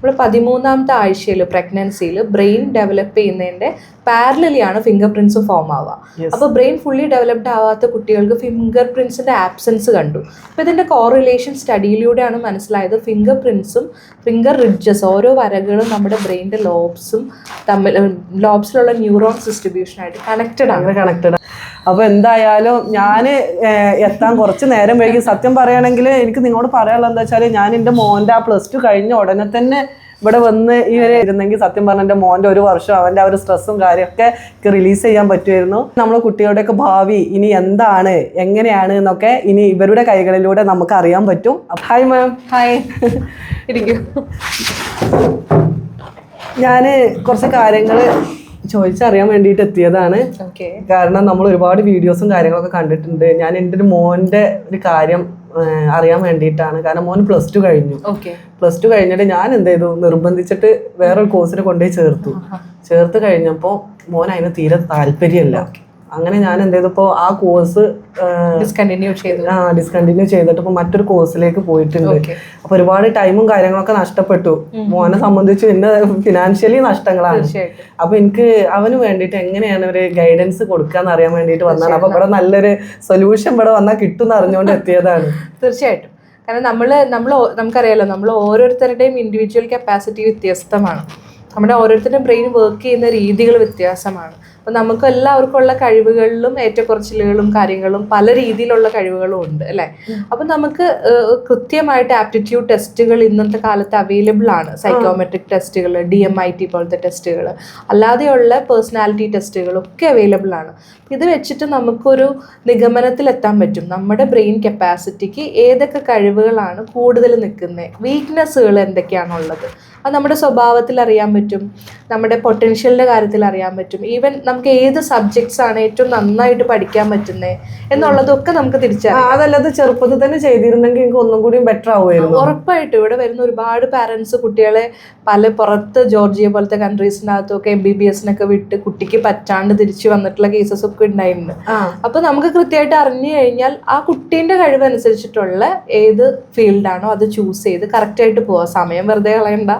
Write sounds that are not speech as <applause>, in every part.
നമ്മൾ പതിമൂന്നാമത്തെ ആഴ്ചയിൽ പ്രഗ്നൻസിയിൽ ബ്രെയിൻ ഡെവലപ്പ് ചെയ്യുന്നതിന്റെ പാരലലിയാണ് ഫിംഗർ പ്രിൻസ് ഫോം ആവുക. അപ്പോൾ ബ്രെയിൻ ഫുള്ളി ഡെവലപ്ഡ് ആവാത്ത കുട്ടികൾക്ക് ഫിംഗർ പ്രിൻസിന്റെ ആബ്സെൻസ് കണ്ടു. അപ്പോൾ ഇതിന്റെ കോറിലേഷൻ സ്റ്റഡിയിലൂടെയാണ് മനസ്സിലായത്. ഫിംഗർ പ്രിൻസും ഫിംഗർ റിഡ്ജസ് ഓരോ വരകളും നമ്മുടെ ബ്രെയിനിന്റെ ലോബ്സും തമ്മിൽ ലോബ്സിലുള്ള ന്യൂറോൺസ് ഡിസ്ട്രിബ്യൂഷനായിട്ട് കണക്റ്റഡ് ആണ്. കണക്റ്റഡ് അപ്പോൾ എന്തായാലും ഞാൻ എത്താൻ കുറച്ച് നേരം വൈകി. സത്യം പറയുകയാണെങ്കിൽ എനിക്ക് നിങ്ങളോട് പറയാനുള്ളത് എന്താ വെച്ചാൽ ഞാൻ എന്റെ മോന്റെ ആ പ്ലസ് ടു കഴിഞ്ഞ ഉടനെ തന്നെ ഇവിടെ വന്ന് ഈ വരെ ഇരുന്നെങ്കിൽ സത്യം പറഞ്ഞ എന്റെ മോന്റെ ഒരു വർഷം അവന്റെ ആ ഒരു സ്ട്രെസ്സും കാര്യമൊക്കെ റിലീസ് ചെയ്യാൻ പറ്റുമായിരുന്നു. നമ്മളെ കുട്ടികളുടെയൊക്കെ ഭാവി ഇനി എന്താണ് എങ്ങനെയാണ് എന്നൊക്കെ ഇനി ഇവരുടെ കൈകളിലൂടെ നമുക്ക് അറിയാൻ പറ്റും. ഹായ് മാം ഹായ് ഇരിക്കും. ഞാൻ കുറച്ച് കാര്യങ്ങൾ ചോദിച്ചറിയാൻ വേണ്ടിയിട്ട് എത്തിയതാണ്. കാരണം നമ്മൾ ഒരുപാട് വീഡിയോസും കാര്യങ്ങളൊക്കെ കണ്ടിട്ടുണ്ട്. ഞാൻ എന്റെ ഒരു മോന്റെ ഒരു കാര്യം അറിയാൻ വേണ്ടിയിട്ടാണ്. കാരണം മോൻ പ്ലസ് ടു കഴിഞ്ഞു. പ്ലസ് ടു കഴിഞ്ഞിട്ട് ഞാൻ എന്ത് ചെയ്തു? നിർബന്ധിച്ചിട്ട് വേറൊരു കോഴ്സിന് കൊണ്ടുപോയി ചേർത്തു. ചേർത്ത് കഴിഞ്ഞപ്പോൾ മോൻ അതിന് തീരെ താല്പര്യമില്ല. അങ്ങനെ ഞാൻ എന്ത് ചെയ്തപ്പോൾ ആ കോഴ്സ് ഡിസ്കണ്ടിന്യൂ ചെയ്തു. ആ ഡിസ്കണ്ടിന്യൂ ചെയ്തിട്ട് ഇപ്പോൾ മറ്റൊരു കോഴ്സിലേക്ക് പോയിട്ടുണ്ട്. അപ്പോൾ അപ്പൊ ഒരുപാട് ടൈമും കാര്യങ്ങളൊക്കെ നഷ്ടപ്പെട്ടു. മോനെ സംബന്ധിച്ച് പിന്നെ ഫിനാൻഷ്യലി നഷ്ടങ്ങളാണ്. അപ്പോൾ അപ്പൊ എനിക്ക് അവന് വേണ്ടിയിട്ട് എങ്ങനെയാണ് ഒരു ഗൈഡൻസ് കൊടുക്കാന്ന് അറിയാൻ വേണ്ടിയിട്ട് വന്നതാണ്. അപ്പോൾ ഇവിടെ നല്ലൊരു സൊല്യൂഷൻ ഇവിടെ വന്നാൽ കിട്ടും എന്ന് അറിഞ്ഞുകൊണ്ട് എത്തിയതാണ്. തീർച്ചയായിട്ടും. കാരണം നമ്മൾ നമ്മൾ നമുക്കറിയാലോ നമ്മൾ ഓരോരുത്തരുടെയും ഇൻഡിവിജ്വൽ കപ്പാസിറ്റി വ്യത്യസ്തമാണ്. നമ്മുടെ ഓരോരുത്തരുടെയും ബ്രെയിൻ വർക്ക് ചെയ്യുന്ന രീതികൾ വ്യത്യാസമാണ്. അപ്പം നമുക്ക് എല്ലാവർക്കും ഉള്ള കഴിവുകളിലും ഏറ്റക്കുറച്ചിലുകളും കാര്യങ്ങളും പല രീതിയിലുള്ള കഴിവുകളും ഉണ്ട് അല്ലേ? അപ്പം നമുക്ക് കൃത്യമായിട്ട് ആപ്റ്റിറ്റ്യൂഡ് ടെസ്റ്റുകൾ ഇന്നത്തെ കാലത്ത് അവൈലബിൾ ആണ്. സൈക്കോമെട്രിക് ടെസ്റ്റുകൾ ഡി എം ഐ ടി പോലത്തെ ടെസ്റ്റുകൾ അല്ലാതെയുള്ള പേഴ്സണാലിറ്റി ടെസ്റ്റുകളും ഒക്കെ അവൈലബിൾ ആണ്. ഇത് വെച്ചിട്ട് നമുക്കൊരു നിഗമനത്തിൽ എത്താൻ പറ്റും. നമ്മുടെ ബ്രെയിൻ കപ്പാസിറ്റിക്ക് ഏതൊക്കെ കഴിവുകളാണ് കൂടുതൽ നിൽക്കുന്നത് വീക്ക്നെസ്സുകൾ എന്തൊക്കെയാണുള്ളത്? അത് നമ്മുടെ സ്വഭാവത്തിൽ അറിയാൻ പറ്റും. നമ്മുടെ പൊട്ടൻഷ്യലിന്റെ കാര്യത്തിൽ അറിയാൻ പറ്റും. ഈവൻ നമുക്ക് ഏത് സബ്ജക്ട്സ് ആണ് ഏറ്റവും നന്നായിട്ട് പഠിക്കാൻ പറ്റുന്നത് എന്നുള്ളതൊക്കെ നമുക്ക് തിരിച്ചറിയാം. അതല്ലാതെ ചെറുപ്പത്തിൽ തന്നെ ചെയ്തിരുന്നെങ്കിൽ എനിക്ക് ഒന്നും കൂടി ബെറ്റർ ആവുമായിരുന്നു. ഉറപ്പായിട്ടും ഇവിടെ വരുന്ന ഒരുപാട് പാരൻസ് കുട്ടികളെ പല പുറത്ത് ജോർജിയ പോലത്തെ കൺട്രീസിനകത്തൊക്കെ എം ബി ബി എസിനൊക്കെ വിട്ട് കുട്ടിക്ക് പറ്റാണ്ട് തിരിച്ചു വന്നിട്ടുള്ള കേസസ് ഒക്കെ ഉണ്ടായിട്ടുണ്ട്. അപ്പൊ നമുക്ക് കൃത്യമായിട്ട് അറിഞ്ഞു കഴിഞ്ഞാൽ ആ കുട്ടീന്റെ കഴിവ് അനുസരിച്ചിട്ടുള്ള ഏത് ഫീൽഡാണോ അത് ചൂസ് ചെയ്ത് കറക്റ്റ് ആയിട്ട് പോവാ. സമയം വെറുതെ കളയണ്ട.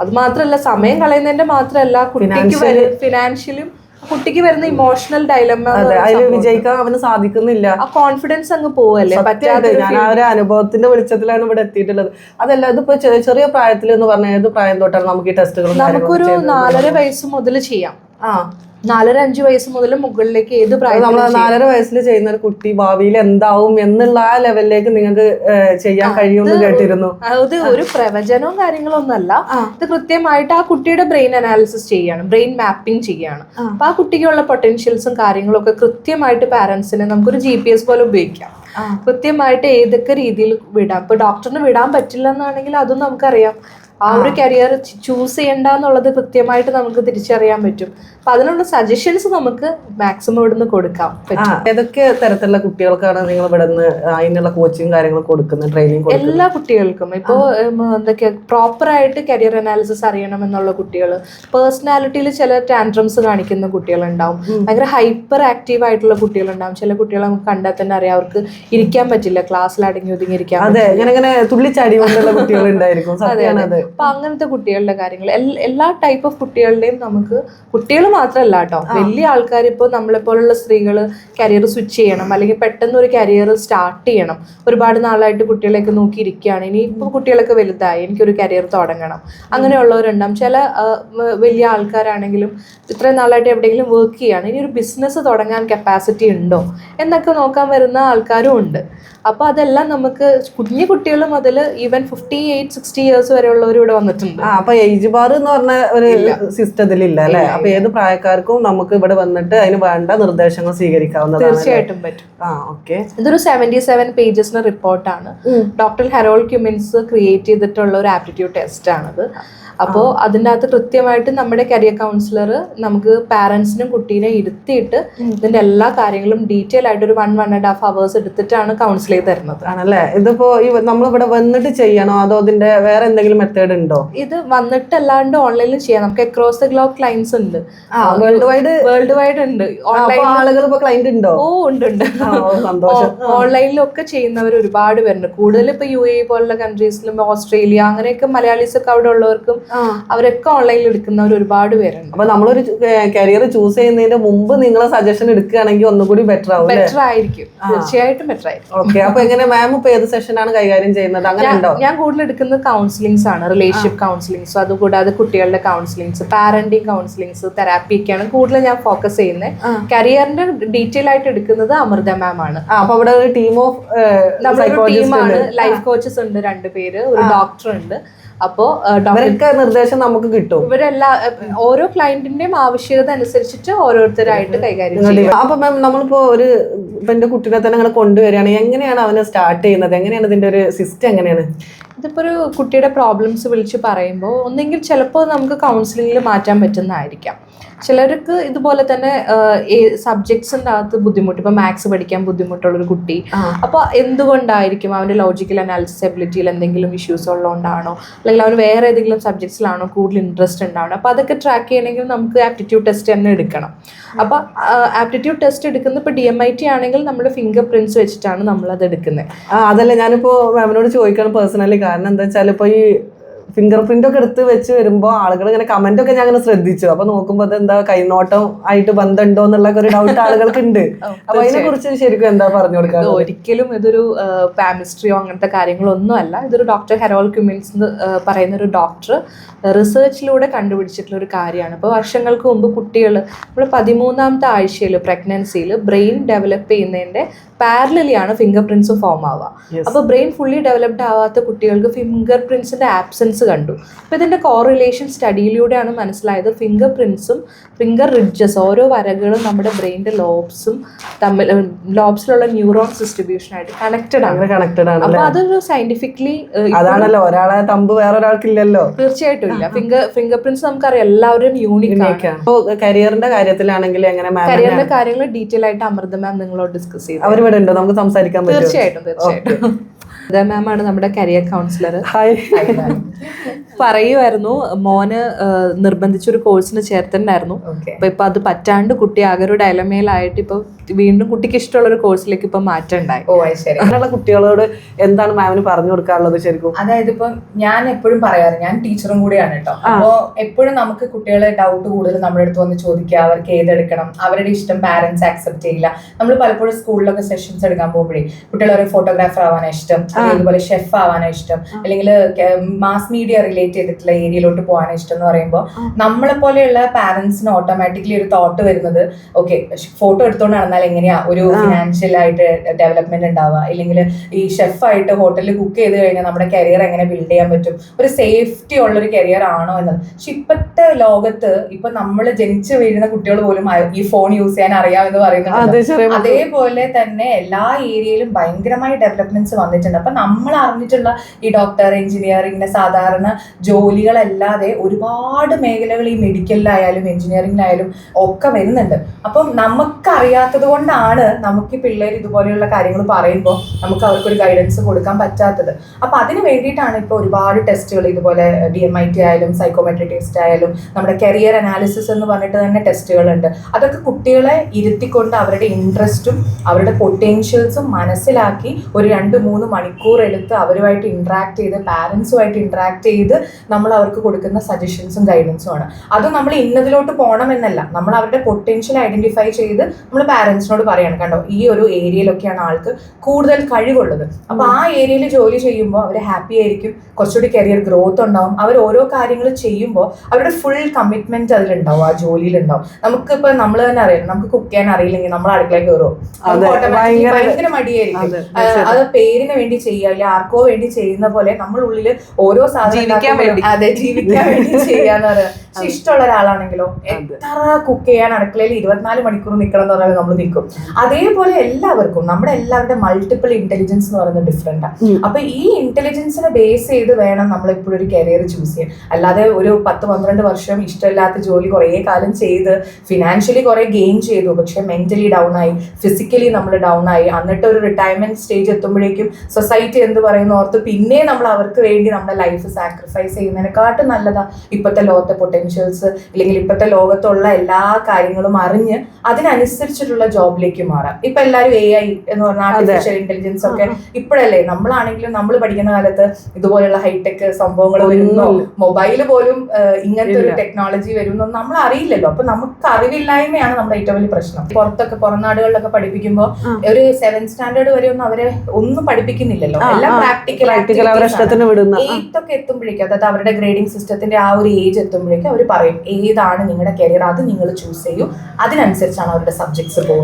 അത് മാത്രമല്ല സമയം കളയുന്നതിന്റെ മാത്രമല്ല കുട്ടിക്ക് ഫിനാൻഷ്യലും കുട്ടിക്ക് വരുന്ന ഇമോഷണൽ ഡയലമ അതെ അതിൽ വിജയിക്കാൻ അവന് സാധിക്കുന്നില്ല. ആ കോൺഫിഡൻസ് അങ്ങ് പോവല്ലേ? പറ്റാതെ ഞാൻ ആ ഒരു അനുഭവത്തിന്റെ വെളിച്ചത്തിലാണ് ഇവിടെ എത്തിയിട്ടുള്ളത്. അതല്ല ഇതിപ്പോ ചെറിയ ചെറിയ പ്രായത്തിൽ എന്ന് പറഞ്ഞാൽ ഏത് പ്രായം തൊട്ടാണ് നമുക്ക് ഈ ടെസ്റ്റുകൾ നമുക്കൊരു നാലര വയസ്സ് മുതൽ ചെയ്യാം. ആ. നാലര അഞ്ച് വയസ്സ് മുതൽ മുകളിലേക്ക് ഏത് പ്രായം നമ്മൾ നാലര വയസ്സിൽ ചെയ്യുന്ന ഒരു കുട്ടി ഭാവിയിൽ എന്താവും എന്നുള്ള ആ ലെവലിലേക്ക് നിങ്ങൾക്ക് ചെയ്യാൻ കഴിയുമെന്ന് കേട്ടിരുന്നു. അത് ഒരു പ്രവചനവും കാര്യങ്ങളൊന്നുമല്ല. ഒന്നല്ല ഇത് കൃത്യമായിട്ട് ആ കുട്ടിയുടെ ബ്രെയിൻ അനാലിസിസ് ചെയ്യാണ്. ബ്രെയിൻ മാപ്പിംഗ് ചെയ്യാണ്. അപ്പൊ ആ കുട്ടിക്കുള്ള പൊട്ടൻഷ്യൽസും കാര്യങ്ങളും ഒക്കെ കൃത്യമായിട്ട് പാരന്റ്സിന് നമുക്കൊരു ജി പി എസ് പോലെ ഉപയോഗിക്കാം. കൃത്യമായിട്ട് ഏതൊക്കെ രീതിയിൽ വിടാം. ഇപ്പൊ ഡോക്ടറിന് വിടാൻ പറ്റില്ല എന്നാണെങ്കിൽ അതും നമുക്കറിയാം. ആ ഒരു കരിയർ ചൂസ് ചെയ്യണ്ട എന്നുള്ളത് കൃത്യമായിട്ട് നമുക്ക് തിരിച്ചറിയാൻ പറ്റും. അപ്പൊ അതിനുള്ള സജഷൻസ് നമുക്ക് മാക്സിമം ഇവിടുന്ന് കൊടുക്കാം. ഏതൊക്കെ തരത്തിലുള്ള കുട്ടികൾക്കാണ് നിങ്ങൾ ഇവിടെ നിന്ന് അതിനുള്ള കോച്ചിങ് കാര്യങ്ങൾ കൊടുക്കുന്നത് ട്രെയിനിങ് എല്ലാ കുട്ടികൾക്കും. ഇപ്പോൾ എന്തൊക്കെയാ പ്രോപ്പർ ആയിട്ട് കരിയർ അനാലിസിസ് അറിയണം എന്നുള്ള കുട്ടികൾ പേഴ്സണാലിറ്റിയിൽ ചില ടാൻഡ്രംസ് കാണിക്കുന്ന കുട്ടികളുണ്ടാവും. ഭയങ്കര ഹൈപ്പർ ആക്റ്റീവ് ആയിട്ടുള്ള കുട്ടികളുണ്ടാവും. ചില കുട്ടികളെ നമുക്ക് കണ്ടാൽ തന്നെ അറിയാം അവർക്ക് ഇരിക്കാൻ പറ്റില്ല ക്ലാസ്സിൽ അടങ്ങി ഒതുങ്ങി ഇരിക്കാൻ അതെ ഇങ്ങനെ ഇങ്ങനെ തുള്ളിച്ചാടി കൊണ്ടുള്ള <laughs> കുട്ടികൾ ഉണ്ടായിരിക്കും സത്യമാണ് അത്. അപ്പൊ അങ്ങനത്തെ കുട്ടികളുടെ കാര്യങ്ങൾ എല്ലാ ടൈപ്പ് ഓഫ് കുട്ടികളുടെയും നമുക്ക് കുട്ടികൾ മാത്രമല്ല കേട്ടോ വലിയ ആൾക്കാർ ഇപ്പോൾ നമ്മളെ പോലുള്ള സ്ത്രീകൾ കരിയർ സ്വിച്ച് ചെയ്യണം. അല്ലെങ്കിൽ പെട്ടെന്ന് ഒരു കരിയർ സ്റ്റാർട്ട് ചെയ്യണം. ഒരുപാട് നാളായിട്ട് കുട്ടികളെയൊക്കെ നോക്കിയിരിക്കുകയാണ്. ഇനി ഇപ്പോൾ കുട്ടികളൊക്കെ വലുതായി. എനിക്കൊരു കരിയർ തുടങ്ങണം. അങ്ങനെയുള്ളവരുണ്ടാവും. ചില വലിയ ആൾക്കാരാണെങ്കിലും ഇത്രയും നാളായിട്ട് എവിടെയെങ്കിലും വർക്ക് ചെയ്യുകയാണ് ഇനി ഒരു ബിസിനസ് തുടങ്ങാൻ കപ്പാസിറ്റി ഉണ്ടോ? എന്നൊക്കെ നോക്കാൻ വരുന്ന ആൾക്കാരും ഉണ്ട്. അപ്പോൾ അതെല്ലാം നമുക്ക് കുഞ്ഞു കുട്ടികൾ മുതൽ even fifty eight sixty years വരെയുള്ളവർ ഇവിടെ വന്നിട്ടുണ്ട്. ആ അപ്പൊ ഏജ് ബാർ എന്ന് പറഞ്ഞ ഒരു സിസ്റ്റത്തിൽ ഇല്ല അല്ലെ? അപ്പൊ ഏത് പ്രായക്കാർക്കും നമുക്ക് ഇവിടെ വന്നിട്ട് അതിന് വേണ്ട നിർദ്ദേശങ്ങൾ സ്വീകരിക്കാവുന്നതാണ് തീർച്ചയായിട്ടും പറ്റും. ആ ഓക്കെ ഇതൊരു സെവന്റി സെവൻ പേജസിന് റിപ്പോർട്ടാണ് ഡോക്ടർ ഹെറോൾ ക്യുമിൻസ് ക്രിയേറ്റ് ചെയ്തിട്ടുള്ള ഒരു ആപ്റ്റിറ്റ്യൂഡ് ടെസ്റ്റ് ആണത്. അപ്പോൾ അതിന്റെ അകത്ത് കൃത്യമായിട്ട് നമ്മുടെ കരിയർ കൗൺസിലർ നമുക്ക് പാരൻസിനും കുട്ടീനെ ഇരുത്തിയിട്ട് ഇതിന്റെ എല്ലാ കാര്യങ്ങളും ഡീറ്റെയിൽ ആയിട്ട് ഒരു one one and half hours എടുത്തിട്ടാണ് കൗൺസിൽ ചെയ്ത് തരുന്നത്. ആണല്ലേ? ഇതിപ്പോ നമ്മളിവിടെ വന്നിട്ട് ചെയ്യണോ? അതോ അതിന്റെ വേറെ എന്തെങ്കിലും മെത്തേഡ് ഉണ്ടോ? ഇത് വന്നിട്ട് അല്ലാണ്ട് ഓൺലൈനിൽ ചെയ്യാം. നമുക്ക് അക്രോസ് ദ ഗ്ലോബ് ക്ലൈൻസ് ഉണ്ട്. വേൾഡ് വൈഡ് വേൾഡ് വൈഡ് ഉണ്ട്. ഓൺലൈൻ ആളുകൾ ക്ലൈന്റ് ഉണ്ടോ? ഓ ഉണ്ട് ഉണ്ട്. ഓൺലൈനിലൊക്കെ ചെയ്യുന്നവർ ഒരുപാട് പേരുണ്ട്. കൂടുതൽ ഇപ്പൊ യു എ പോലുള്ള കൺട്രീസിലും ഓസ്ട്രേലിയ അങ്ങനെയൊക്കെ മലയാളീസ് ഒക്കെ അവിടെ ഉള്ളവർക്കും. അവരൊക്കെ ഓൺലൈനിൽ എടുക്കുന്നവർ ഒരുപാട് പേരുണ്ട്. അപ്പൊ നമ്മളൊരു കരിയർ ചൂസ് ചെയ്യുന്നതിന്റെ മുമ്പ് നിങ്ങളെ സജഷൻ എടുക്കുകയാണെങ്കിൽ ഒന്നുകൂടി ബെറ്റർ ആവും ബെറ്റർ ആയിരിക്കും. തീർച്ചയായിട്ടും ബെറ്റർ ആയിരിക്കും. ഓക്കെ അപ്പൊ എങ്ങനെ മാം ഇപ്പൊ ഏത് സെഷനാണ് കൈകാര്യം ചെയ്യുന്നത്? അങ്ങനെ ഉണ്ടോ? ഞാൻ കൂടുതൽ എടുക്കുന്നത് കൗൺസിലിംഗ്സ് ആണ് റിലേഷൻഷിപ്പ് കൗൺസിലിംഗ്സ് അതുകൂടാതെ കുട്ടികളുടെ കൗൺസിലിംഗ്സ് പാരന്റിങ് കൗൺസിലിംഗ്സ് തെറാപ്പി ഒക്കെയാണ് കൂടുതൽ ഞാൻ ഫോക്കസ് ചെയ്യുന്നത് കരിയറിന്റെ ഡീറ്റെയിൽ ആയിട്ട് എടുക്കുന്നത് അമൃത മാം ആണ്. അപ്പൊ അവിടെ ഒരു ടീം ഓഫ് ടീമാണ് ലൈഫ് കോച്ചസ് ഉണ്ട്. രണ്ടുപേര് ഒരു ഡോക്ടർ ഉണ്ട്. അപ്പോ നിർദ്ദേശം നമുക്ക് കിട്ടും. ഇവരെല്ലാ ഓരോ ക്ലയന്റിന്റെയും ആവശ്യകത അനുസരിച്ചിട്ട് ഓരോരുത്തരായിട്ട് കൈകാര്യം ചെയ്യും അപ്പൊ മാം നമ്മളിപ്പോ ഒരു എന്റെ കുട്ടീനെ തന്നെ അങ്ങനെ കൊണ്ടുവരികയാണ്. എങ്ങനെയാണ് അവനെ സ്റ്റാർട്ട് ചെയ്യുന്നത്? എങ്ങനെയാണ് ഇതിന്റെ ഒരു സിസ്റ്റം എങ്ങനെയാണ്? ഇതിപ്പോ ഒരു കുട്ടിയുടെ പ്രോബ്ലംസ് വിളിച്ച് പറയുമ്പോൾ ഒന്നെങ്കിൽ ചിലപ്പോൾ നമുക്ക് കൗൺസിലിംഗിൽ മാറ്റാൻ പറ്റുന്നതായിരിക്കാം. ചിലർക്ക് ഇതുപോലെ തന്നെ സബ്ജക്ട്സിന്റെ അകത്ത് ബുദ്ധിമുട്ട് ഇപ്പൊ മാത്സ് പഠിക്കാൻ ബുദ്ധിമുട്ടുള്ളൊരു കുട്ടി. അപ്പോൾ എന്തുകൊണ്ടായിരിക്കും അവന്റെ ലോജിക്കൽ അനാലിസിസ് എബിലിറ്റിയിൽ എന്തെങ്കിലും ഇഷ്യൂസ് ഉള്ളതുകൊണ്ടാണോ? അല്ലെങ്കിൽ അവന് വേറെ ഏതെങ്കിലും സബ്ജക്ട്സിലാണോ കൂടുതൽ ഇൻട്രസ്റ്റ് ഉണ്ടാവണം അപ്പോൾ അതൊക്കെ ട്രാക്ക് ചെയ്യണമെങ്കിൽ നമുക്ക് ആപ്റ്റിറ്റ്യൂഡ് ടെസ്റ്റ് തന്നെ എടുക്കണം. അപ്പോൾ ആപ്റ്റിറ്റ്യൂഡ് ടെസ്റ്റ് എടുക്കുന്നത് ഇപ്പോൾ ഡി എം ഐ ടി ആണെങ്കിൽ നമ്മൾ ഫിംഗർ പ്രിന്റ്സ് വെച്ചിട്ടാണ് അത് എടുക്കുന്നത്. അതല്ല ഞാനിപ്പോ മാമിനോട് ചോദിക്കണം പേഴ്സണലി കാരണം എന്താ വെച്ചാൽ ഇപ്പൊ ഈ ഫിംഗർ പ്രിന്റ് ഒക്കെ എടുത്ത് വെച്ച് വരുമ്പോൾ ആളുകൾ ഇങ്ങനെ കമന്റ് ഒക്കെ ഞാൻ അങ്ങനെ ശ്രദ്ധിച്ചു. അപ്പൊ നോക്കുമ്പോ അത് എന്താ കൈനോട്ടം ആയിട്ട് ബന്ധമുണ്ടോ എന്നുള്ള ഒരു ഡൗട്ട് ആളുകൾക്ക് ഉണ്ട് <laughs> അപ്പൊ അതിനെ കുറിച്ച് ശരിക്കും എന്താ പറഞ്ഞു കൊടുക്കുക ഒരിക്കലും ഇതൊരു പാമിസ്ട്രിയോ അങ്ങനത്തെ കാര്യങ്ങളോ ഒന്നും അല്ല. ഇതൊരു ഡോക്ടർ ഹെറോൾ ക്യുമിൻസ് എന്ന് പറയുന്ന ഒരു ഡോക്ടർ റിസർച്ചിലൂടെ കണ്ടുപിടിച്ചിട്ടുള്ള ഒരു കാര്യമാണ്. അപ്പോൾ വർഷങ്ങൾക്ക് മുമ്പ് കുട്ടികൾ നമ്മൾ പതിമൂന്നാമത്തെ ആഴ്ചയിൽ പ്രഗ്നൻസിയിൽ ബ്രെയിൻ ഡെവലപ്പ് ചെയ്യുന്നതിന്റെ പാരലലിയാണ് ഫിംഗർ പ്രിന്റ്സ് ഫോം ആവുക. അപ്പോൾ ബ്രെയിൻ ഫുള്ളി ഡെവലപ്ഡ് ആവാത്ത കുട്ടികൾക്ക് ഫിംഗർ പ്രിൻസിന്റെ ആബ്സെൻസ് കണ്ടു. അപ്പോൾ ഇതിന്റെ കോറിലേഷൻ സ്റ്റഡിയിലൂടെയാണ് മനസ്സിലായത്. ഫിംഗർ പ്രിൻസും ഫിംഗർ റിഡ്ജസ് ഓരോ വരകളും നമ്മുടെ ബ്രെയിന്റെ ലോബ്സും തമ്മിൽ ലോബ്സിലുള്ള ന്യൂറോൺസ് ഡിസ്ട്രിബ്യൂഷനായിട്ട് കണക്റ്റഡ് ആണ്. കണക്റ്റഡ് ആണ് അപ്പോൾ അതൊരു സയന്റിഫിക്കലി അതാണല്ലോ. ഒരാളെ തമ്പ് വേറെ ഒരാൾക്കില്ലല്ലോ തീർച്ചയായിട്ടും ഇല്ല. ഫിംഗർ ഫിംഗർ പ്രിൻസ് നമുക്കറിയാം. എല്ലാവരും യൂണിക് ആണ്. അപ്പോൾ കരിയറിന്റെ കാര്യത്തിലാണെങ്കിൽ എങ്ങനെ കരിയറിന്റെ കരിയറിന്റെ കാര്യങ്ങൾ ഡീറ്റെയിൽ ആയിട്ട് അമൃത മാം നിങ്ങളോട് ഡിസ്കസ് അവർ ഇവിടെ ഉണ്ടോ? നമുക്ക് സംസാരിക്കാൻ തീർച്ചയായിട്ടും തീർച്ചയായിട്ടും. മാം ആണ് നമ്മുടെ കരിയർ കൗൺസിലർ ഹായ് പറയുമായിരുന്നു മോന് നിർബന്ധിച്ചൊരു കോഴ്സിന് ചേർത്തിട്ടുണ്ടായിരുന്നു. അപ്പൊ ഇപ്പൊ അത് പറ്റാണ്ട് കുട്ടി ആകെ ഒരു ഡയലമേലായിട്ട് ഇപ്പൊ വീണ്ടും കുട്ടിക്ക് ഇഷ്ടമുള്ള ഒരു കോഴ്സിലേക്ക് ഇപ്പൊ മാറ്റം ഉണ്ടായി. ഓ ശരി. അങ്ങനെയുള്ള കുട്ടികളോട് എന്താണ് മാമിന് പറഞ്ഞു കൊടുക്കാറുള്ളത് ശരിക്കും? അതായത് ഇപ്പൊ ഞാൻ എപ്പോഴും പറയാറ് ഞാൻ ടീച്ചറും കൂടിയാണ് കേട്ടോ. അപ്പോ എപ്പോഴും നമുക്ക് കുട്ടികളെ ഡൗട്ട് കൂടുതൽ നമ്മുടെ അടുത്ത് വന്ന് ചോദിക്കുക അവർക്ക് ഏതെടുക്കണം അവരുടെ ഇഷ്ടം പാരന്റ്സ് ആക്സെപ്റ്റ് ചെയ്യില്ല. നമ്മൾ പലപ്പോഴും സ്കൂളിലൊക്കെ സെഷൻസ് എടുക്കാൻ പോകുമ്പോഴേ കുട്ടികൾ ഒരു ഫോട്ടോഗ്രാഫർ ആവാനാണ് ഇഷ്ടം അല്ലെങ്കിൽ ഷെഫ് ആവാനാണ് ഇഷ്ടം അല്ലെങ്കിൽ മാസ് മീഡിയ റിലേറ്റ് ചെയ്തിട്ടുള്ള ഏരിയയിലോട്ട് പോകാനാണ് ഇഷ്ടം എന്ന് പറയുമ്പോൾ നമ്മളെ പോലെയുള്ള പാരന്റ്സിന് ഓട്ടോമാറ്റിക്കലി ഒരു തോട്ട് വരുന്നത് ഓക്കെ ഫോട്ടോ എടുത്തോണ്ട് നടന്നാൽ എങ്ങനെയാ ഒരു ഫിനാൻഷ്യൽ ആയിട്ട് ഡെവലപ്മെന്റ് ഉണ്ടാവുക? ഇല്ലെങ്കിൽ ഈ ഷെഫായിട്ട് ഹോട്ടലിൽ കുക്ക് ചെയ്ത് കഴിഞ്ഞാൽ നമ്മുടെ കരിയർ എങ്ങനെ ബിൽഡ് ചെയ്യാൻ പറ്റും? ഒരു സേഫ്റ്റി ഉള്ളൊരു കരിയർ ആണോ എന്നത്? പക്ഷെ ഇപ്പോഴത്തെ ലോകത്ത് ഇപ്പൊ നമ്മൾ ജനിച്ചു വീഴുന്ന കുട്ടികൾ പോലും ഈ ഫോൺ യൂസ് ചെയ്യാൻ അറിയാമെന്ന് എന്ന് പറയുന്നത് അതേപോലെ തന്നെ എല്ലാ ഏരിയയിലും ഭയങ്കരമായി ഡെവലപ്മെന്റ്സ് വന്നിട്ടുണ്ട്. അപ്പൊ നമ്മൾ അറിഞ്ഞിട്ടുള്ള ഈ ഡോക്ടർ എഞ്ചിനീയർ ഇങ്ങനെ സാധാരണ ജോലികളല്ലാതെ ഒരുപാട് മേഖലകൾ ഈ മെഡിക്കലിലായാലും എഞ്ചിനീയറിംഗിലായാലും ഒക്കെ വരുന്നുണ്ട്. അപ്പം നമുക്കറിയാത്തത് കൊണ്ടാണ് നമുക്ക് പിള്ളേർ ഇതുപോലെയുള്ള കാര്യങ്ങൾ പറയുമ്പോൾ നമുക്ക് അവർക്കൊരു ഗൈഡൻസ് കൊടുക്കാൻ പറ്റാത്തത്. അപ്പം അതിന് വേണ്ടിയിട്ടാണ് ഇപ്പോൾ ഒരുപാട് ടെസ്റ്റുകൾ ഇതുപോലെ ഡി എം ഐ ടി ആയാലും സൈക്കോമെട്രി ടെസ്റ്റ് ആയാലും നമ്മുടെ കരിയർ അനാലിസിസ് എന്ന് പറഞ്ഞിട്ട് തന്നെ ടെസ്റ്റുകളുണ്ട് അതൊക്കെ കുട്ടികളെ ഇരുത്തിക്കൊണ്ട് അവരുടെ ഇൻട്രസ്റ്റും അവരുടെ പൊട്ടൻഷ്യൽസും മനസ്സിലാക്കി ഒരു രണ്ട് മൂന്ന് മണിക്കൂർ എടുത്ത് അവരുമായിട്ട് ഇൻട്രാക്ട് ചെയ്ത് പാരൻസുമായിട്ട് ഇൻട്രാക്ട് ചെയ്ത് നമ്മൾ അവർക്ക് കൊടുക്കുന്ന സജഷൻസും ഗൈഡൻസും ആണ്. അത് നമ്മൾ ഇന്നതിലോട്ട് പോകണമെന്നല്ല. നമ്മൾ അവരുടെ പൊട്ടൻഷ്യൽ ഐഡന്റിഫൈ ചെയ്ത് നമ്മൾ പാരൻസിനോട് പറയാണ്. കണ്ടോ? ഈ ഒരു ഏരിയയിലൊക്കെയാണ് ആൾക്ക് കൂടുതൽ കഴിവുള്ളത്. അപ്പൊ ആ ഏരിയയിൽ ജോലി ചെയ്യുമ്പോൾ അവർ ഹാപ്പി ആയിരിക്കും. കുറച്ചുകൂടി കരിയർ ഗ്രോത്ത് ഉണ്ടാവും. അവർ ഓരോ കാര്യങ്ങൾ ചെയ്യുമ്പോൾ അവരുടെ ഫുൾ കമ്മിറ്റ്മെന്റ് അതിലുണ്ടാവും. ആ ജോലിയിലുണ്ടാവും. ഇപ്പൊ നമ്മൾ തന്നെ അറിയാം നമുക്ക് കുക്ക് ചെയ്യാൻ അറിയില്ലെങ്കിൽ നമ്മൾ അടുക്കളയിൽ കയറുമോ അതെ, ഭയങ്കര- മടിയായിരിക്കും. അത്. പേരിന് വേണ്ടി ചെയ്യുക അല്ലെങ്കിൽ ആർക്കോ വേണ്ടി ചെയ്യുന്ന പോലെ നമ്മൾ ഉള്ളിൽ ഓരോ സാധനം. അതെ ജീവിക്കാൻ വേണ്ടി <laughs> ചെയ്യാന്ന് പറയുന്നത് പക്ഷെ ഇഷ്ടമുള്ള ഒരാളാണെങ്കിലോ എത്ര കുക്ക് ചെയ്യാൻ അടുക്കളയിൽ ഇരുപത്തിനാല് മണിക്കൂർ നിൽക്കണം എന്ന് പറഞ്ഞാൽ നമ്മൾ നിൽക്കും. അതേപോലെ എല്ലാവർക്കും നമ്മുടെ എല്ലാവരുടെ മൾട്ടിപ്പിൾ ഇന്റലിജൻസ് എന്ന് പറയുന്നത് ഡിഫറെന്റ് ആണ് അപ്പൊ ഈ ഇന്റലിജൻസിനെ ബേസ് ചെയ്ത് വേണം നമ്മൾ ഇപ്പോഴും ഒരു കരിയർ ചൂസ് ചെയ്യാൻ. അല്ലാതെ ഒരു പത്ത് പന്ത്രണ്ട് വർഷം ഇഷ്ടമില്ലാത്ത ജോലി കുറേ കാലം ചെയ്ത് ഫിനാൻഷ്യലി കുറെ ഗെയിൻ ചെയ്തു. പക്ഷെ മെന്റലി ഡൗൺ ആയി ഫിസിക്കലി നമ്മൾ ഡൗൺ ആയി. എന്നിട്ട് ഒരു റിട്ടയർമെന്റ് സ്റ്റേജ് എത്തുമ്പോഴേക്കും സൊസൈറ്റി എന്ത് പറയുന്ന ഓർത്ത് പിന്നെ നമ്മൾ അവർക്ക് വേണ്ടി നമ്മുടെ ലൈഫ് സാക്രിഫൈസ് ചെയ്യുന്നതിനെക്കാട്ടും നല്ലതാ ഇപ്പോഴത്തെ ലോകത്തെ പൊട്ടൻഷ്യൽസ് അല്ലെങ്കിൽ ഇപ്പോഴത്തെ ലോകത്തുള്ള എല്ലാ കാര്യങ്ങളും അറിഞ്ഞ് അതിനനുസരിച്ചിട്ടുള്ള ജോബിലേക്ക് മാറാം. ഇപ്പൊ എല്ലാരും എ ഐ എന്ന് പറഞ്ഞ ആർട്ടിഫിഷ്യൽ ഇന്റലിജൻസ് ഒക്കെ ഇപ്പോഴല്ലേ നമ്മളാണെങ്കിലും നമ്മൾ പഠിക്കുന്ന കാലത്ത് ഇതുപോലുള്ള ഹൈടെക് സംഭവങ്ങൾ വരുന്നു. മൊബൈൽ പോലും ഇങ്ങനത്തെ ഒരു ടെക്നോളജി വരുന്നു നമ്മൾ അറിയില്ലല്ലോ. അപ്പൊ നമുക്ക് അറിവില്ലായ്മയാണ് നമ്മുടെ ഏറ്റവും വലിയ പ്രശ്നം. പുറത്തൊക്കെ പുറം നാടുകളിലൊക്കെ പഠിപ്പിക്കുമ്പോൾ ഒരു സെവൻ സ്റ്റാൻഡേർഡ് വരെ ഒന്നും അവരെ ഒന്നും പഠിപ്പിക്കുന്നില്ലല്ലോ. എല്ലാം പ്രാക്ടിക്കൽ എയ്ത്തൊക്കെ എത്തുമ്പോഴേക്കും അതായത് അവരുടെ ഗ്രേഡിംഗ് സിസ്റ്റത്തിന്റെ ആ ഒരു ഏജ് എത്തുമ്പോഴേക്കും അവർ പറയും ഏതാണ് നിങ്ങളുടെ കരിയർ അത് നിങ്ങൾ ചൂസ് ചെയ്യൂ. അതിനനുസരിച്ചാണ് അവരുടെ സബ്ജക്ട്സ് പോകുന്നത്.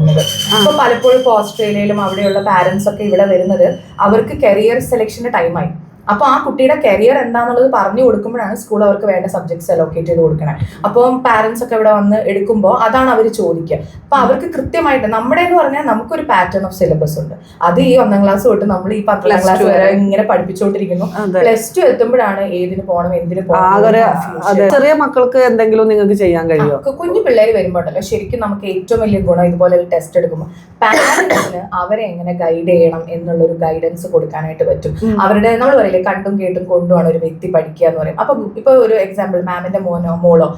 ഇപ്പൊ പലപ്പോഴും ഇപ്പൊ ഓസ്ട്രേലിയയിലും അവിടെയുള്ള പാരന്റ്സ് ഒക്കെ ഇവിടെ വരുന്നത് അവർക്ക് കരിയർ സെലക്ഷന്റെ ടൈമായി അപ്പൊ ആ കുട്ടിയുടെ കരിയർ എന്താണെന്നുള്ളത് പറഞ്ഞു കൊടുക്കുമ്പോഴാണ് സ്കൂൾ അവർക്ക് വേണ്ട സബ്ജക്ട്സ് അലോക്കേറ്റ് ചെയ്ത് കൊടുക്കണേ. അപ്പം പാരന്റ്സ് ഒക്കെ ഇവിടെ വന്ന് എടുക്കുമ്പോൾ അതാണ് അവർ ചോദിക്കുക. അപ്പൊ അവർക്ക് കൃത്യമായിട്ട് നമ്മുടെ എന്ന് പറഞ്ഞാൽ നമുക്കൊരു പാറ്റേൺ ഓഫ് സിലബസ് ഉണ്ട്. അത് ഈ ഒന്നാം ക്ലാസ് തൊട്ട് നമ്മൾ ഈ പത്താം ക്ലാസ് വരെ. ഇങ്ങനെ പഠിപ്പിച്ചുകൊണ്ടിരിക്കുന്നു പ്ലസ് ടു എത്തുമ്പോഴാണ് ഏതിന് പോകണം എന്തിന് പോകണം ചെറിയ മക്കൾക്ക് എന്തെങ്കിലും നിങ്ങൾക്ക് ചെയ്യാൻ കഴിയുമോ? കുഞ്ഞു പിള്ളേർ വരുമ്പോഴല്ലോ ശരിക്കും നമുക്ക് ഏറ്റവും വലിയ ഗുണം ഇതുപോലെ ഒരു ടെസ്റ്റ് എടുക്കുമ്പോൾ പാരന്റ്സിന് അവരെ എങ്ങനെ ഗൈഡ് ചെയ്യണം എന്നുള്ളൊരു ഗൈഡൻസ് കൊടുക്കാനായിട്ട് പറ്റും. അവരുടെ നമ്മൾ പറയില്ലേ കണ്ടും കേട്ടും കൊണ്ടുമാണ് ഒരു വ്യക്തി പഠിക്കുക എന്ന് പറയും അപ്പൊ ഇപ്പൊ ഒരു എക്സാമ്പിൾ മാമിന്റെ മോനോ മോളോ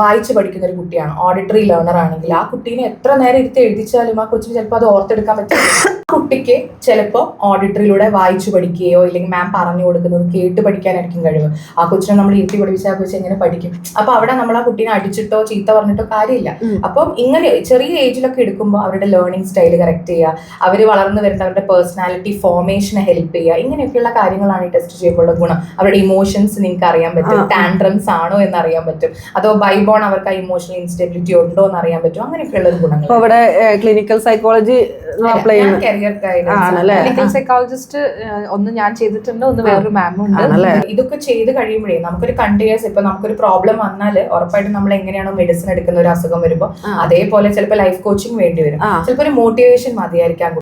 വായിച്ചു പഠിക്കുന്ന ഒരു കുട്ടിയാണ്. ഓഡിറ്ററി ലേണർ ആണെങ്കിൽ ആ കുട്ടീനെ എത്ര നേരം ഇരുത്തി എഴുതിച്ചാലും ആ കൊച്ചിന് ചിലപ്പോൾ അത് ഓർത്തെടുക്കാൻ പറ്റില്ല. ആ കുട്ടിക്ക് ചിലപ്പോൾ ഓഡിറ്ററിയിലൂടെ വായിച്ചു പഠിക്കുകയോ ഇല്ലെങ്കിൽ മാം പറഞ്ഞു കൊടുക്കുന്നത് കേട്ട് പഠിക്കാനായിരിക്കും കഴിവ്. ആ കൊച്ചിനെ നമ്മൾ ഇരുത്തി പഠിപ്പിച്ച ആ കൊച്ചു എങ്ങനെ പഠിക്കും? അപ്പൊ അവിടെ നമ്മൾ ആ കുട്ടീനെ അടിച്ചിട്ടോ ചീത്ത പറഞ്ഞിട്ടോ കാര്യമില്ല. അപ്പം ഇങ്ങനെ ചെറിയ ഏജിലൊക്കെ എടുക്കുമ്പോൾ അവരുടെ ലേണിംഗ് സ്റ്റൈൽ കറക്റ്റ് ചെയ്യുക അവർ വളർന്നു വരുന്ന അവരുടെ പേഴ്സണാലിറ്റി ഫോർമേഷനെ ഹെൽപ്പ് ചെയ്യുക ഇങ്ങനെയൊക്കെയുള്ള കാര്യങ്ങളാണ് ഈ ടെസ്റ്റ് ചെയ്യുമ്പോഴുള്ള ഗുണം. അവരുടെ ഇമോഷൻസ് നിങ്ങൾക്ക് അറിയാൻ പറ്റും. ടാൻഡ്രംസ് ആണോ എന്ന് അറിയാൻ പറ്റും. അതോ ബൈബോൺ അവർക്ക് ആ ഇമോഷണൽ ഇൻസ്റ്റെബിലിറ്റി ഉണ്ടോ എന്ന് അറിയാൻ പറ്റും. അങ്ങനെയൊക്കെയുള്ള ഗുണങ്ങൾ. ഇവിടെ clinical psychology apply career clinical psychologist ഒന്ന് ഞാൻ ചെയ്തിട്ടുണ്ട്. ഒന്ന് വേറൊരു മാമും ഉണ്ട്. ഇതൊക്കെ ചെയ്ത് കഴിയുമ്പോഴേ നമുക്കൊരു കണ്ടിന്യൂസ് ഇപ്പൊ നമുക്കൊരു പ്രോബ്ലം വന്നാൽ ഉറപ്പായിട്ടും നമ്മൾ എങ്ങനെയാണോ മെഡിസിൻ എടുക്കുന്ന ഒരു അസുഖം വരുമ്പോൾ അതേപോലെ ചിലപ്പോൾ ലൈഫ് കോച്ചിങ് വേണ്ടി വരും. ചിലപ്പോൾ ഒരു മോട്ടിവേഷൻ മതിയായിരിക്കാം.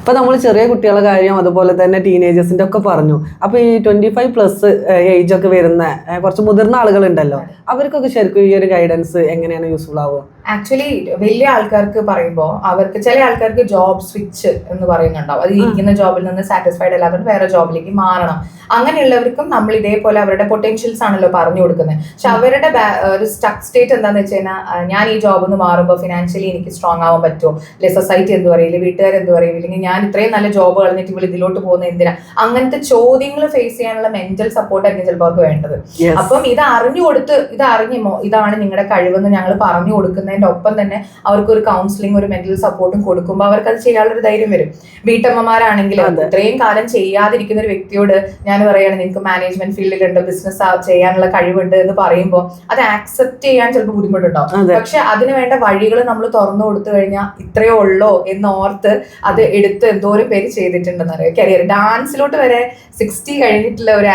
ഇപ്പൊ നമ്മൾ ചെറിയ കുട്ടികളുടെ കാര്യം അതുപോലെ തന്നെ ടീനേജേഴ്സിന്റെ ഒക്കെ പറഞ്ഞു. അപ്പോൾ ഈ ട്വന്റി ഫൈവ് പ്ലസ് ഏജ് ഒക്കെ വരുന്ന കുറച്ച് മുതിർന്ന ആളുകളുണ്ടല്ലോ അവർക്കൊക്കെ ശരിക്കും ഈ ഒരു ഗൈഡൻസ് എങ്ങനെയാണ് യൂസ്ഫുൾ ആവുക? ആക്ച്വലി വലിയ ആൾക്കാർക്ക് പറയുമ്പോൾ അവർക്ക് ചില ആൾക്കാർക്ക് ജോബ് സ്വിച്ച് എന്ന് പറയുന്നുണ്ടാവും. അത് ഇരിക്കുന്ന ജോബിൽ നിന്ന് സാറ്റിസ്ഫൈഡ് അല്ലാതെ വേറെ ജോബിലേക്ക് മാറണം. അങ്ങനെയുള്ളവർക്കും നമ്മൾ ഇതേപോലെ അവരുടെ പൊട്ടൻഷ്യൽസ് ആണല്ലോ പറഞ്ഞു കൊടുക്കുന്നത്. പക്ഷെ അവരുടെ ഒരു സ്റ്റക്ക് സ്റ്റേറ്റ് എന്താന്ന് വെച്ച് കഴിഞ്ഞാൽ ഞാൻ ഈ ജോബ് നിന്ന് മാറുമ്പോൾ ഫിനാൻഷ്യലി എനിക്ക് സ്ട്രോങ് ആവാൻ പറ്റുമോ? അല്ലെ സൊസൈറ്റി എന്ത് പറയും? ഇല്ലെങ്കിൽ വീട്ടുകാർ എന്ത് പറയും? ഇല്ലെങ്കിൽ ഞാൻ ഇത്രയും നല്ല ജോബ് കളഞ്ഞിട്ട് ഇവിടെ ഇതിലോട്ട് പോകുന്ന എന്തിനാ? അങ്ങനത്തെ ചോദ്യങ്ങൾ ഫേസ് ചെയ്യാനുള്ള മെന്റൽ സപ്പോർട്ടായിരിക്കും ചിലപ്പോൾ അവർക്ക് വേണ്ടത്. അപ്പം ഇത് അറിഞ്ഞു കൊടുത്ത് ഇത് അറിഞ്ഞുമോ ഇതാണ് നിങ്ങളുടെ കഴിവെന്ന് ഞങ്ങൾ പറഞ്ഞു കൊടുക്കുന്നതിന്റെ ഒപ്പം തന്നെ അവർക്ക് ഒരു കൗൺസിലിംഗ് ഒരു മെന്റൽ സപ്പോർട്ടും കൊടുക്കുമ്പോൾ അവർക്ക് അത് ചെയ്യാനുള്ള ഒരു ധൈര്യം വരും. വീട്ടമ്മമാരാണെങ്കിലും അതെ. ഇത്രയും കാലം ചെയ്യാതിരിക്കുന്ന ഒരു വ്യക്തിയോട് ഞാൻ പറയുകയാണ് നിങ്ങൾക്ക് മാനേജ്മെന്റ് ഫീൽഡിലുണ്ട് ബിസിനസ് ചെയ്യാനുള്ള കഴിവുണ്ട്? എന്ന് പറയുമ്പോൾ അത് ആക്സെപ്റ്റ് ചെയ്യാൻ ചിലപ്പോൾ ബുദ്ധിമുട്ടുണ്ടാവും. പക്ഷെ അതിന് വേണ്ട വഴികൾ നമ്മൾ തുറന്നു കൊടുത്തു കഴിഞ്ഞാൽ ഇത്രയേ ഉള്ളോ എന്ന് ഓർത്ത് അത് എടുത്ത് എന്തോരം പേര് ചെയ്തിട്ടുണ്ടെന്ന് അറിയാം? കരിയർ ഡാൻസിലോട്ട് വരെ സിക്സ്റ്റി കഴിഞ്ഞിട്ടുള്ള ഒരു.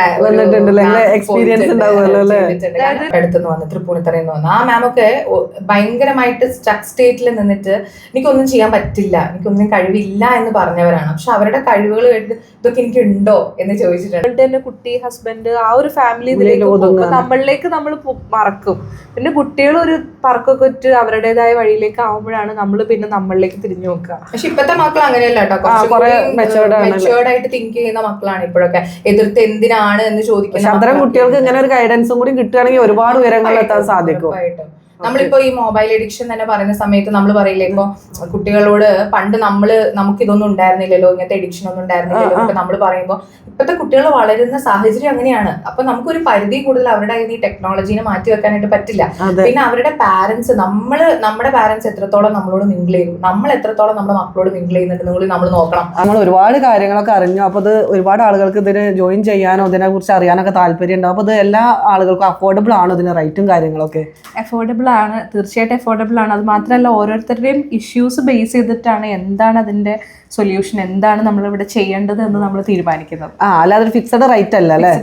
അടുത്തുനിന്ന് വന്ന് തൃപ്പൂണിത്തറയിൽ നിന്ന് വന്ന്. ആ മാമൊക്കെ ഒ- ഭയങ്കരമായിട്ട് സ്റ്റക്ക് സ്റ്റേറ്റിൽ നിന്നിട്ട് എനിക്കൊന്നും ചെയ്യാൻ പറ്റില്ല എനിക്കൊന്നും കഴിവില്ല എന്ന് പറഞ്ഞവരാണ്. പക്ഷെ അവരുടെ കഴിവുകൾ കേട്ടിട്ട് ഇതൊക്കെ എനിക്ക് ഉണ്ടോ എന്ന് ചോദിച്ചിട്ടുണ്ട്. തന്നെ കുട്ടി ഹസ്ബൻഡ് ആ ഒരു ഫാമിലി ഇതിലേക്ക് നമ്മളിലേക്ക് നമ്മൾ മറക്കും. പിന്നെ കുട്ടികൾ ഒരു പറക്കൊക്കെ ഒറ്റ അവരുടേതായ വഴിയിലേക്ക് ആവുമ്പോഴാണ് നമ്മൾ പിന്നെ നമ്മളിലേക്ക് തിരിഞ്ഞു നോക്കുക. പക്ഷെ ഇപ്പത്തെ മക്കൾ അങ്ങനെയല്ല കേട്ടോ? മെച്ചുവേർഡ് ആയിട്ട് തിങ്ക് ചെയ്യുന്ന മക്കളാണ് ഇപ്പോഴൊക്കെ. എതിർത്ത് എന്തിനാണ് എന്ന് ചോദിക്കുന്നത് അത്തരം കുട്ടികൾക്ക് ഇങ്ങനെ ഒരു ഗൈഡൻസും കൂടി കിട്ടുകയാണെങ്കിൽ ഒരുപാട് ഉയരങ്ങളിൽ എത്താൻ സാധിക്കും. നമ്മളിപ്പോ ഈ മൊബൈൽ അഡിക്ഷൻ തന്നെ പറയുന്ന സമയത്ത് നമ്മൾ പറയില്ലേ ഇപ്പൊ കുട്ടികളോട് പണ്ട് നമ്മൾ നമുക്ക് ഇതൊന്നും ഉണ്ടായിരുന്നില്ലല്ലോ ഇങ്ങനത്തെ അഡിക്ഷൻ ഒന്നും ഉണ്ടായിരുന്നില്ലല്ലോ. എന്നൊക്കെ നമ്മൾ പറയുമ്പോൾ ഇപ്പോഴത്തെ കുട്ടികൾ വളരുന്ന സാഹചര്യം അങ്ങനെയാണ്. അപ്പൊ നമുക്കൊരു പരിധി കൂടുതൽ അവരുടെ കയ്യിൽ ഈ ടെക്നോളജീനെ മാറ്റി വെക്കാനായിട്ട് പറ്റില്ല. പിന്നെ അവരുടെ പാരന്റ്സ് നമ്മൾ നമ്മുടെ പാരന്റ്സ് എത്രത്തോളം നമ്മളോട് മിങ്കിൾ ചെയ്തു? നമ്മൾ എത്രത്തോളം നമ്മുടെ മക്കളോട് മിങ്കിൾ ചെയ്യുന്നുണ്ടെന്ന് കൂടി നമ്മൾ നോക്കണം. നമ്മൾ ഒരുപാട് കാര്യങ്ങളൊക്കെ അറിഞ്ഞു. അപ്പോൾ അത് ഒരുപാട് ആളുകൾക്ക് ഇതിന് ജോയിൻ ചെയ്യാനോ ഇതിനെ കുറിച്ച് അറിയാനൊക്കെ താല്പര്യം ഉണ്ടാവും അപ്പോൾ അത് എല്ലാ ആളുകൾക്കും അഫോർഡബിൾ ആണ് ഇതിന് റൈറ്റും കാര്യങ്ങളൊക്കെ? അഫോർഡബിൾ ആണ്. തീർച്ചയായിട്ടും അഫോർഡബിൾ ആണ്. അത് മാത്രമല്ല ഓരോരുത്തരുടെയും ഇഷ്യൂസ് ബേസ് ചെയ്തിട്ടാണ് എന്താണ് അതിന്റെ സൊല്യൂഷൻ എന്താണ് നമ്മളിവിടെ ചെയ്യേണ്ടത് എന്ന് നമ്മൾ തീരുമാനിക്കുന്നത്. ആ അല്ലാതെ ഫിക്സഡ് റൈറ്റ് അല്ല അല്ലേ?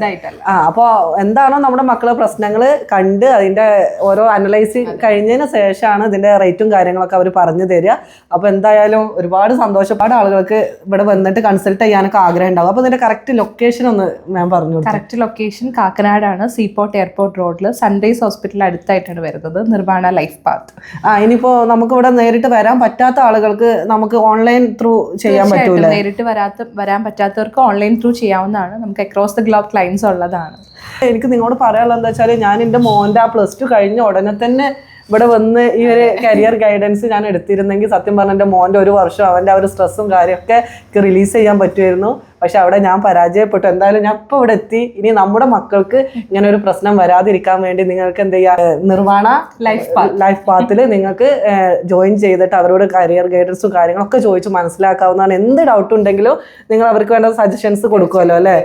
ആ അപ്പോൾ എന്താണോ നമ്മുടെ മക്കളെ പ്രശ്നങ്ങൾ കണ്ട് അതിന്റെ ഓരോ അനലൈസ് കഴിഞ്ഞതിന് ശേഷമാണ് ഇതിന്റെ റേറ്റും കാര്യങ്ങളൊക്കെ അവർ പറഞ്ഞു തരിക. അപ്പോൾ എന്തായാലും ഒരുപാട് സന്തോഷം ഒരുപാട് ആളുകൾക്ക് ഇവിടെ വന്നിട്ട് കൺസൾട്ട് ചെയ്യാനൊക്കെ ആഗ്രഹം ഉണ്ടാവും. അപ്പോൾ ഇതിന്റെ കറക്റ്റ് ലൊക്കേഷൻ ഒന്ന് ഞാൻ പറഞ്ഞു കറക്റ്റ് ലൊക്കേഷൻ കാക്കനാടാണ് സീപോർട്ട് എയർപോർട്ട് റോഡിൽ സൺറൈസ് ഹോസ്പിറ്റൽ അടുത്തായിട്ടാണ് വരുന്നത്. നിർവാണ ലൈഫ് പാത്ത് ആ ഇനിയിപ്പോ നമുക്ക് ഇവിടെ നേരിട്ട് വരാൻ പറ്റാത്ത ആളുകൾക്ക് നമുക്ക് ഓൺലൈൻ ത്രൂ ചെയ്യാൻ പറ്റൂല. നേരിട്ട് വരാത്ത വരാൻ പറ്റാത്തവർക്ക് ഓൺലൈൻ ത്രൂ ചെയ്യാവുന്നതാണ്. നമുക്ക് അക്രോസ് ദ ഗ്ലോബ് ക്ലൈൻസ് ഉള്ളതാണ്. എനിക്ക് നിങ്ങളോട് പറയാനുള്ളത് എന്താ വെച്ചാൽ ഞാൻ എന്റെ മോന്റെ ആ പ്ലസ് ടു കഴിഞ്ഞ ഉടനെ തന്നെ ഇവിടെ വന്ന് ഈ ഒരു കരിയർ ഗൈഡൻസ് ഞാൻ എടുത്തിരുന്നെങ്കിൽ സത്യം പറഞ്ഞ എന്റെ മോന്റെ ഒരു വർഷം അവന്റെ ആ ഒരു സ്ട്രെസ്സും കാര്യമൊക്കെ റിലീസ് ചെയ്യാൻ പറ്റുമായിരുന്നു. പക്ഷെ അവിടെ ഞാൻ പരാജയപ്പെട്ടു. എന്തായാലും ഞാൻ ഇപ്പോൾ ഇവിടെ എത്തി. ഇനി നമ്മുടെ മക്കൾക്ക് ഇങ്ങനെ ഒരു പ്രശ്നം വരാതിരിക്കാൻ വേണ്ടി നിങ്ങൾക്ക് എന്ത് ചെയ്യാ നിർവാണ ലൈഫ് ലൈഫ് പാത്തിൽ നിങ്ങൾക്ക് ജോയിൻ ചെയ്തിട്ട് അവരോട് കരിയർ ഗൈഡൻസും കാര്യങ്ങളൊക്കെ ചോദിച്ചു മനസ്സിലാക്കാവുന്നതാണ്. എന്ത് ഡൗട്ട് ഉണ്ടെങ്കിലും നിങ്ങൾ അവർക്ക് വേണ്ട സജഷൻസ് കൊടുക്കുമല്ലോ അല്ലേ?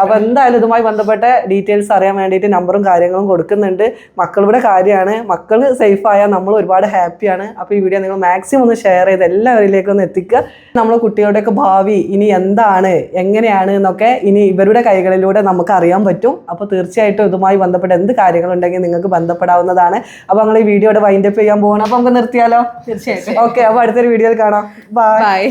അപ്പോൾ അപ്പൊ എന്തായാലും ഇതുമായി ബന്ധപ്പെട്ട ഡീറ്റെയിൽസ് അറിയാൻ വേണ്ടിയിട്ട് നമ്പറും കാര്യങ്ങളും കൊടുക്കുന്നുണ്ട്. മക്കളുടെ കാര്യമാണ്. മക്കൾ സേഫ് ആയാൽ നമ്മൾ ഒരുപാട് ഹാപ്പിയാണ് അപ്പോൾ ഈ വീഡിയോ നിങ്ങൾ മാക്സിമം ഒന്ന് ഷെയർ ചെയ്ത് എല്ലാവരിലേക്കും ഒന്ന് എത്തിക്കുക. നമ്മൾ കുട്ടികളുടെയൊക്കെ ഭാവി ഇനി എന്താണ്? എങ്ങനെയാണ് എന്നൊക്കെ ഇനി ഇവരുടെ കൈകളിലൂടെ നമുക്ക് അറിയാൻ പറ്റും. അപ്പോൾ തീർച്ചയായിട്ടും ഇതുമായി ബന്ധപ്പെട്ട എന്ത് കാര്യങ്ങളുണ്ടെങ്കിൽ നിങ്ങൾക്ക് ബന്ധപ്പെടാവുന്നതാണ്. അപ്പോൾ നമ്മൾ ഈ വീഡിയോയുടെ വൈൻഡപ്പ് ചെയ്യാൻ പോകണം അപ്പോൾ നമുക്ക് നിർത്തിയാലോ? തീർച്ചയായിട്ടും. ഓക്കെ അപ്പോൾ അടുത്തൊരു വീഡിയോയിൽ കാണാം. ബൈ